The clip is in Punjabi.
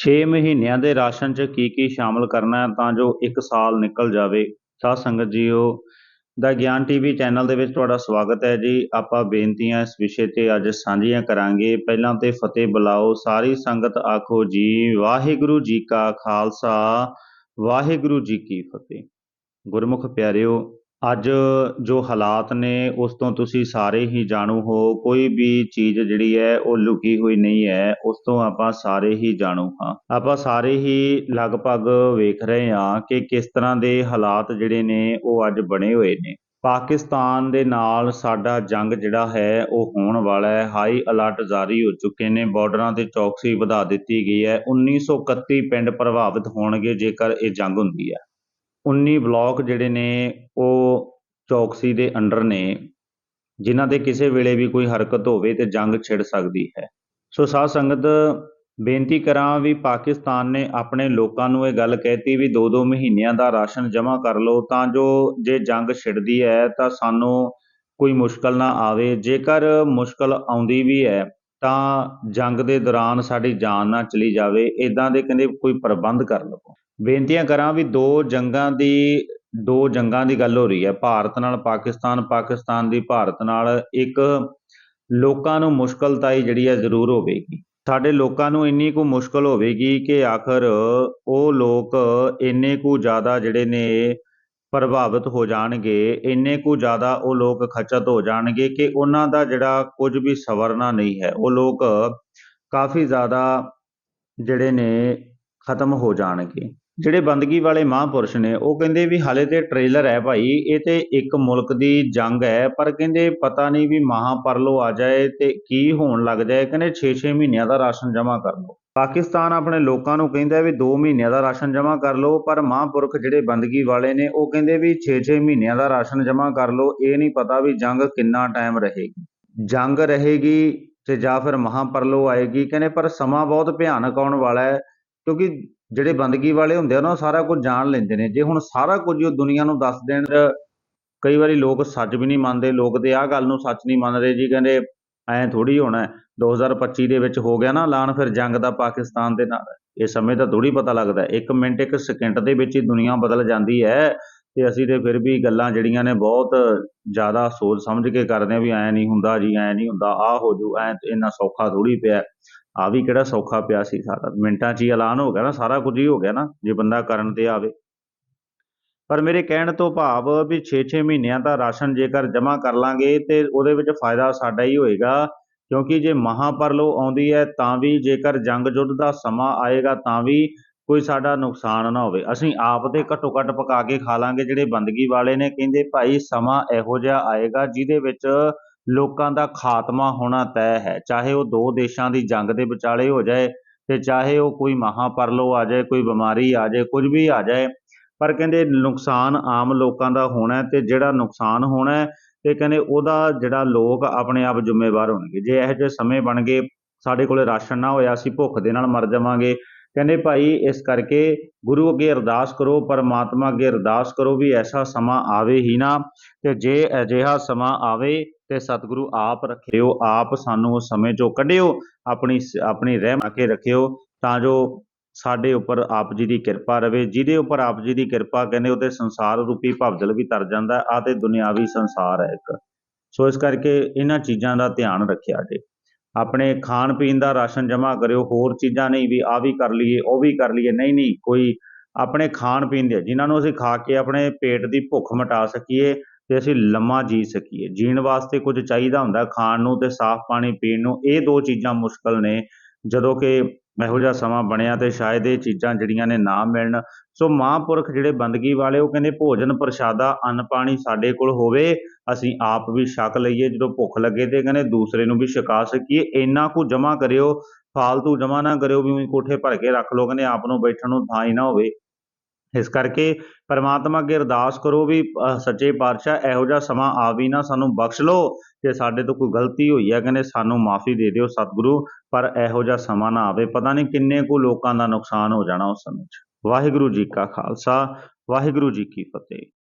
6 ਮਹੀਨਿਆਂ ਦੇ ਰਾਸ਼ਨ 'ਚ ਕੀ ਕੀ ਸ਼ਾਮਲ ਕਰਨਾ ਤਾਂ ਜੋ 1 ਸਾਲ ਨਿਕਲ ਜਾਵੇ? ਸਾਧ ਸੰਗਤ ਜੀਓ, ਦਾ ਗਿਆਨ ਟੀਵੀ ਚੈਨਲ ਦੇ ਵਿੱਚ ਤੁਹਾਡਾ ਸਵਾਗਤ ਹੈ ਜੀ। ਆਪਾਂ ਬੇਨਤੀਆਂ ਇਸ ਵਿਸ਼ੇ ਤੇ ਅੱਜ ਸਾਂਝੀਆਂ ਕਰਾਂਗੇ। ਪਹਿਲਾਂ ਤੇ ਫਤਿਹ ਬੁਲਾਓ। ਸਾਰੀ ਸੰਗਤ ਆਖੋ ਜੀ, ਵਾਹਿਗੁਰੂ ਜੀ ਕਾ ਖਾਲਸਾ, ਵਾਹਿਗੁਰੂ ਜੀ ਕੀ ਫਤਿਹ। ਗੁਰਮੁਖ ਪਿਆਰਿਓ ਅੱਜ ਜੋ ਹਾਲਾਤ ਨੇ, ਉਸ ਤੋਂ ਤੁਸੀਂ ਸਾਰੇ ਹੀ ਜਾਣੂ ਹੋ। ਕੋਈ ਵੀ ਚੀਜ਼ ਜਿਹੜੀ ਹੈ, ਉਹ ਲੁਕੀ ਹੋਈ ਨਹੀਂ ਹੈ। ਉਸ ਤੋਂ ਆਪਾਂ ਸਾਰੇ ਹੀ ਜਾਣੂ ਹਾਂ। ਆਪਾਂ ਸਾਰੇ ਹੀ ਲਗਭਗ ਵੇਖ ਰਹੇ ਹਾਂ ਕਿ ਕਿਸ ਤਰ੍ਹਾਂ ਦੇ ਹਾਲਾਤ ਜਿਹੜੇ ਨੇ, ਉਹ ਅੱਜ ਬਣੇ ਹੋਏ ਨੇ। ਪਾਕਿਸਤਾਨ ਦੇ ਨਾਲ ਸਾਡਾ ਜੰਗ ਜਿਹੜਾ ਹੈ, ਉਹ ਹੋਣ ਵਾਲਾ ਹੈ। ਹਾਈ ਅਲਰਟ ਜਾਰੀ ਹੋ ਚੁੱਕੇ ਨੇ। ਬਾਰਡਰਾਂ ਤੇ ਚੌਕਸੀ ਵਧਾ ਦਿੱਤੀ ਗਈ ਹੈ। 1931 ਪਿੰਡ ਪ੍ਰਭਾਵਿਤ ਹੋਣਗੇ ਜੇਕਰ ਇਹ ਜੰਗ ਹੁੰਦੀ ਹੈ। 19 ਬਲਾਕ ਜਿਹੜੇ ਨੇ ਉਹ ਚੌਕਸੀ ਦੇ ਅੰਡਰ ਨੇ, ਜਿਨ੍ਹਾਂ ਦੇ ਕਿਸੇ ਵੇਲੇ ਵੀ ਕੋਈ ਹਰਕਤ ਹੋਵੇ ਤੇ ਜੰਗ ਛਿੜ ਸਕਦੀ ਹੈ। ਸੋ ਸਾਧ ਸੰਗਤ, ਬੇਨਤੀ ਕਰਾਂ ਵੀ ਪਾਕਿਸਤਾਨ ਨੇ ਆਪਣੇ ਲੋਕਾਂ ਨੂੰ ਇਹ ਗੱਲ ਕਹਿਤੀ ਵੀ 2-2 ਮਹੀਨਿਆਂ ਦਾ ਰਾਸ਼ਨ ਜਮ੍ਹਾਂ ਕਰ ਲਓ, ਤਾਂ ਜੋ ਜੇ ਜੰਗ ਛਿੜਦੀ ਹੈ ਤਾਂ ਸਾਨੂੰ ਕੋਈ ਮੁਸ਼ਕਲ ਨਾ ਆਵੇ। ਜੇਕਰ ਮੁਸ਼ਕਲ ਆਉਂਦੀ ਵੀ ਹੈ, ਤਾਂ ਜੰਗ ਦੇ ਦੌਰਾਨ ਸਾਡੀ ਜਾਨ ਨਾ ਚਲੀ ਜਾਵੇ। ਇਦਾਂ ਦੇ ਕਹਿੰਦੇ ਕੋਈ ਪ੍ਰਬੰਧ ਕਰ ਲਵੋ। ਬੇਨਤੀਆਂ ਕਰਾਂ ਵੀ ਦੋ ਜੰਗਾਂ ਦੀ ਦੋ ਜੰਗਾਂ ਦੀ ਗੱਲ ਹੋ ਰਹੀ ਹੈ। ਭਾਰਤ ਨਾਲ ਪਾਕਿਸਤਾਨ ਪਾਕਿਸਤਾਨ ਦੀ ਭਾਰਤ ਨਾਲ ਇੱਕ ਲੋਕਾਂ ਨੂੰ ਮੁਸ਼ਕਲਤਾਈ ਜਿਹੜੀ ਹੈ ਜ਼ਰੂਰ ਹੋਵੇਗੀ। ਸਾਡੇ ਲੋਕਾਂ ਨੂੰ ਇੰਨੀ ਕੁ ਮੁਸ਼ਕਲ ਹੋਵੇਗੀ ਕਿ ਆਖਰ ਉਹ ਲੋਕ ਇੰਨੇ ਕੁ ਜ਼ਿਆਦਾ ਜਿਹੜੇ ਨੇ ਪ੍ਰਭਾਵਿਤ ਹੋ ਜਾਣਗੇ, ਇੰਨੇ ਕੁ ਜ਼ਿਆਦਾ ਉਹ ਲੋਕ ਖਚਤ ਹੋ ਜਾਣਗੇ ਕਿ ਉਹਨਾਂ ਦਾ ਜਿਹੜਾ ਕੁਝ ਵੀ ਸਵਰਨਾ ਨਹੀਂ ਹੈ, ਉਹ ਲੋਕ ਕਾਫੀ ਜ਼ਿਆਦਾ ਜਿਹੜੇ ਨੇ ਖਤਮ ਹੋ ਜਾਣਗੇ। ਜਿਹੜੇ ਬੰਦਗੀ ਵਾਲੇ ਮਹਾਂਪੁਰਸ਼ ਨੇ, ਉਹ ਕਹਿੰਦੇ ਵੀ ਹਾਲੇ ਤੇ ਟ੍ਰੇਲਰ ਹੈ ਭਾਈ, ਇਹ ਤੇ ਇੱਕ ਮੁਲਕ ਦੀ ਜੰਗ ਹੈ, ਪਰ ਕਹਿੰਦੇ ਪਤਾ ਨਹੀਂ ਵੀ ਮਹਾਪਰਲੋ ਆ ਜਾਏ ਤੇ ਕੀ ਹੋਣ ਲੱਗ ਜਾਏ, ਕਹਿੰਦੇ 6-6 ਮਹੀਨਿਆਂ ਦਾ ਰਾਸ਼ਨ ਜਮ੍ਹਾਂ ਕਰ ਲਓ। ਪਾਕਿਸਤਾਨ ਆਪਣੇ ਲੋਕਾਂ ਨੂੰ ਕਹਿੰਦਾ ਵੀ 2 ਮਹੀਨਿਆਂ ਦਾ ਰਾਸ਼ਨ ਜਮ੍ਹਾਂ ਕਰ ਲਓ, ਪਰ ਮਹਾਂਪੁਰਖ ਜਿਹੜੇ ਬੰਦਗੀ ਵਾਲੇ ਨੇ, ਉਹ ਕਹਿੰਦੇ ਵੀ 6-6 ਮਹੀਨਿਆਂ ਦਾ ਰਾਸ਼ਨ ਜਮ੍ਹਾਂ ਕਰ ਲਓ, ਇਹ ਨਹੀਂ ਪਤਾ ਵੀ ਜੰਗ ਕਿੰਨਾ ਟਾਈਮ ਰਹੇਗੀ। ਜੰਗ ਰਹੇਗੀ ਤੇ ਜਾਂ ਫਿਰ ਮਹਾਪਰਲੋ ਆਏਗੀ, ਕਹਿੰਦੇ ਪਰ ਸਮਾਂ ਬਹੁਤ ਭਿਆਨਕ ਆਉਣ ਵਾਲਾ ਹੈ, ਕਿਉਂਕਿ ਜਿਹੜੇ ਬੰਦਗੀ ਵਾਲੇ ਹੁੰਦੇ ਆ ਨਾ, ਉਹ ਸਾਰਾ ਕੁਝ ਜਾਣ ਲੈਂਦੇ ਨੇ। ਜੇ ਹੁਣ ਸਾਰਾ ਕੁਝ ਉਹ ਦੁਨੀਆ ਨੂੰ ਦੱਸ ਦੇਣ ਕਈ ਵਾਰੀ ਲੋਕ ਸੱਚ ਵੀ ਨਹੀਂ ਮੰਨਦੇ। ਲੋਕ ਤੇ ਆਹ ਗੱਲ ਨੂੰ ਸੱਚ ਨਹੀਂ ਮੰਨਦੇ ਜੀ, ਕਹਿੰਦੇ ਐਂ ਥੋੜੀ ਹੋਣਾ। 2025 ਦੇ ਵਿੱਚ ਹੋ ਗਿਆ ਨਾ ਐਲਾਨ, ਫਿਰ ਜੰਗ ਦਾ ਪਾਕਿਸਤਾਨ ਦੇ ਨਾਲ। ਇਹ ਸਮੇਂ ਤਾਂ ਥੋੜੀ ਪਤਾ ਲੱਗਦਾ। ਇੱਕ ਮਿੰਟ, ਇੱਕ ਸਕਿੰਟ ਦੇ ਵਿੱਚ ਹੀ ਦੁਨੀਆ ਬਦਲ ਜਾਂਦੀ ਹੈ। ਤੇ ਅਸੀਂ ਤੇ ਫਿਰ ਵੀ ਗੱਲਾਂ ਜਿਹੜੀਆਂ ਨੇ ਬਹੁਤ ਜ਼ਿਆਦਾ ਸੋਚ ਸਮਝ ਕੇ ਕਰਦੇ ਆ ਵੀ ਐਂ ਨਹੀਂ ਹੁੰਦਾ ਜੀ, ਐਂ ਨਹੀਂ ਹੁੰਦਾ, ਆਹ ਹੋ ਜੂ, ਐਂ ਇੰਨਾ ਸੌਖਾ ਥੋੜੀ ਪਿਆ। ਆ ਵੀ ਕਿਹੜਾ ਸੌਖਾ ਪਿਆ ਸੀ ਸਾਰਾ। ਮਿੰਟਾਂ 'ਚ ਹੀ ਐਲਾਨ ਹੋ ਗਿਆ ਨਾ, ਸਾਰਾ ਕੁਝ ਹੀ ਹੋ ਗਿਆ ਨਾ, ਜੇ ਬੰਦਾ ਕਰਨ ਤੇ ਆਵੇ। ਪਰ ਮੇਰੇ ਕਹਿਣ ਤੋਂ ਭਾਵ ਵੀ 6-6 ਮਹੀਨਿਆਂ ਦਾ ਰਾਸ਼ਨ ਜੇਕਰ ਜਮ੍ਹਾਂ ਕਰ ਲਾਂਗੇ ਤੇ ਉਹਦੇ ਵਿੱਚ ਫਾਇਦਾ ਸਾਡਾ ਹੀ ਹੋਏਗਾ, ਕਿਉਂਕਿ ਜੇ ਮਹਾਪਰਲੋ ਆਉਂਦੀ ਹੈ ਤਾਂ ਵੀ ਜੇਕਰ ਜੰਗ ਜੁੱਧ ਦਾ ਸਮਾਂ ਆਏਗਾ ਤਾਂ ਵੀ ਕੋਈ ਸਾਡਾ ਨੁਕਸਾਨ ਨਾ ਹੋਵੇ। ਅਸੀਂ ਆਪ ਦੇ ਘੱਟੋ ਘੱਟ ਪਕਾ ਕੇ ਖਾ ਲਾਂਗੇ, ਜਿਹੜੇ ਬੰਦਗੀ ਵਾਲੇ ਨੇ, ਕਹਿੰਦੇ ਭਾਈ ਸਮਾਂ ਇਹੋ ਜਿਹਾ ਆਏਗਾ ਜਿਹਦੇ ਵਿੱਚ ਲੋਕਾਂ ਦਾ ਖਾਤਮਾ ਹੋਣਾ ਤੈਅ ਹੈ। ਚਾਹੇ ਉਹ ਦੋ ਦੇਸ਼ਾਂ ਦੀ ਜੰਗ ਦੇ ਵਿਚਾਲੇ ਹੋ ਜਾਏ ਤੇ ਚਾਹੇ ਉਹ ਕੋਈ ਮਹਾਪਰਲੋ ਆ ਜਾਏ, ਕੋਈ ਬਿਮਾਰੀ ਆ ਜਾਏ, ਕੁਝ ਵੀ ਆ ਜਾਏ, ਪਰ ਕਹਿੰਦੇ ਨੁਕਸਾਨ ਆਮ ਲੋਕਾਂ ਦਾ ਹੋਣਾ ਤੇ ਜਿਹੜਾ ਨੁਕਸਾਨ ਹੋਣਾ ਤੇ ਕਹਿੰਦੇ ਉਹਦਾ ਜਿਹੜਾ ਲੋਕ ਆਪਣੇ ਆਪ ਜ਼ਿੰਮੇਵਾਰ ਹੋਣਗੇ। ਜੇ ਇਹੋ ਜਿਹੇ ਸਮੇਂ ਬਣ ਗਏ, ਸਾਡੇ ਕੋਲੇ ਰਾਸ਼ਨ ਨਾ ਹੋਇਆ, ਅਸੀਂ ਭੁੱਖ ਦੇ ਨਾਲ ਮਰ ਜਾਵਾਂਗੇ ਕਹਿੰਦੇ ਭਾਈ, ਇਸ ਕਰਕੇ ਗੁਰੂ ਅੱਗੇ ਅਰਦਾਸ ਕਰੋ, ਪਰਮਾਤਮਾ ਅੱਗੇ ਅਰਦਾਸ ਕਰੋ ਵੀ ਐਸਾ ਸਮਾਂ ਆਵੇ ਹੀ ਨਾ ਤੇ ਜੇ ਅਜਿਹਾ ਸਮਾਂ ਆਵੇ ਤੇ ਸਤਿਗੁਰੂ ਆਪ ਰੱਖਿਓ, ਆਪ ਸਾਨੂੰ ਉਸ ਸਮੇਂ ਚੋਂ ਕੱਢਿਓ, ਆਪਣੀ ਆਪਣੀ ਰਹਿਮ ਕੇ ਰੱਖਿਓ, ਤਾਂ ਜੋ ਸਾਡੇ ਉੱਪਰ ਆਪ ਜੀ ਦੀ ਕਿਰਪਾ ਰਵੇ। ਜਿਹਦੇ ਉੱਪਰ ਆਪ ਜੀ ਦੀ ਕਿਰਪਾ ਕਹਿੰਦੇ ਉਹਦੇ ਸੰਸਾਰ ਰੂਪੀ ਭਵਜਲ ਵੀ ਤਰ ਜਾਂਦਾ ਆ ਤੇ ਦੁਨਿਆਵੀ ਸੰਸਾਰ ਹੈ ਇੱਕ। ਸੋ ਇਸ ਕਰਕੇ ਇਹਨਾਂ ਚੀਜ਼ਾਂ ਦਾ ਧਿਆਨ ਰੱਖਿਆ ਜੇ। ਆਪਣੇ ਖਾਣ ਪੀਣ ਦਾ ਰਾਸ਼ਨ ਜਮ੍ਹਾਂ ਕਰਿਓ, ਹੋਰ ਚੀਜ਼ਾਂ ਨਹੀਂ ਵੀ ਆ ਵੀ ਕਰ ਲਈਏ, ਉਹ ਵੀ ਕਰ ਲਈਏ। ਨਹੀਂ ਨਹੀਂ, ਕੋਈ ਆਪਣੇ ਖਾਣ ਪੀਣ ਦੇ, ਜਿਨ੍ਹਾਂ ਨੂੰ ਅਸੀਂ ਖਾ ਕੇ ਆਪਣੇ ਪੇਟ ਦੀ ਭੁੱਖ ਮਿਟਾ ਸਕੀਏ ਤੇ ਅਸੀਂ ਲੰਮਾ ਜੀ ਸਕੀਏ। ਜੀਣ ਵਾਸਤੇ ਕੁਝ ਚਾਹੀਦਾ ਹੁੰਦਾ ਖਾਣ ਨੂੰ ਤੇ ਸਾਫ਼ ਪਾਣੀ ਪੀਣ ਨੂੰ, ਇਹ ਦੋ ਚੀਜ਼ਾਂ ਮੁਸ਼ਕਲ ਨੇ। ਜਦੋਂ ਕਿ ਇਹੋ ਜਿਹਾ ਸਮਾਂ ਬਣਿਆ ਤੇ ਸ਼ਾਇਦ ਇਹ ਚੀਜ਼ਾਂ ਜਿਹੜੀਆਂ ਨੇ ਨਾ ਮਿਲਣ। ਸੋ ਮਹਾਂਪੁਰਖ ਜਿਹੜੇ ਬੰਦਗੀ ਵਾਲੇ, ਉਹ ਕਹਿੰਦੇ ਭੋਜਨ ਪ੍ਰਸ਼ਾਦਾ ਅੰਨ ਪਾਣੀ ਸਾਡੇ ਕੋਲ ਹੋਵੇ, ਅਸੀਂ ਆਪ ਵੀ ਛਕ ਲਈਏ। ਜਦੋਂ ਭੁੱਖ ਲੱਗੇ ਤੇ ਕਹਿੰਦੇ ਦੂਸਰੇ ਨੂੰ ਵੀ ਛਕਾ ਸਕੀਏ। ਇੰਨਾ ਕੁ ਜਮਾ ਕਰਿਓ, ਫਾਲਤੂ ਜਮਾ ਨਾ ਕਰਿਓ, ਵੀ ਕੋਠੇ ਭਰ ਕੇ ਰੱਖ ਲੋ ਕਹਿੰਦੇ ਆਪ ਨੂੰ ਬੈਠਣ ਨੂੰ ਥਾਂ ਹੀ ਨਾ ਹੋਵੇ। ਇਸ ਕਰਕੇ ਪਰਮਾਤਮਾ ਅੱਗੇ ਅਰਦਾਸ ਕਰੋ ਵੀ ਸੱਚੇ ਪਾਤਸ਼ਾਹ, ਇਹੋ ਜਿਹਾ ਸਮਾਂ ਆ ਵੀ ਨਾ ਸਾਨੂੰ ਬਖਸ਼ ਲਓ। ਕਿ ਸਾਡੇ ਤੋਂ ਕੋਈ ਗਲਤੀ ਹੋਈ ਹੈ ਕਹਿੰਦੇ ਸਾਨੂੰ ਮਾਫੀ ਦੇ ਦਿਓ ਸਤਿਗੁਰੂ, ਪਰ ਇਹੋ ਜਿਹਾ ਸਮਾਂ ਨਾ ਆਵੇ। ਪਤਾ ਨਹੀਂ ਕਿੰਨੇ ਕੁ ਲੋਕਾਂ ਦਾ ਨੁਕਸਾਨ ਹੋ ਜਾਣਾ ਉਸ ਸਮੇਂ 'ਚ। ਵਾਹਿਗੁਰੂ ਜੀ ਕਾ ਖਾਲਸਾ, ਵਾਹਿਗੁਰੂ ਜੀ ਕੀ ਫਤਿਹ।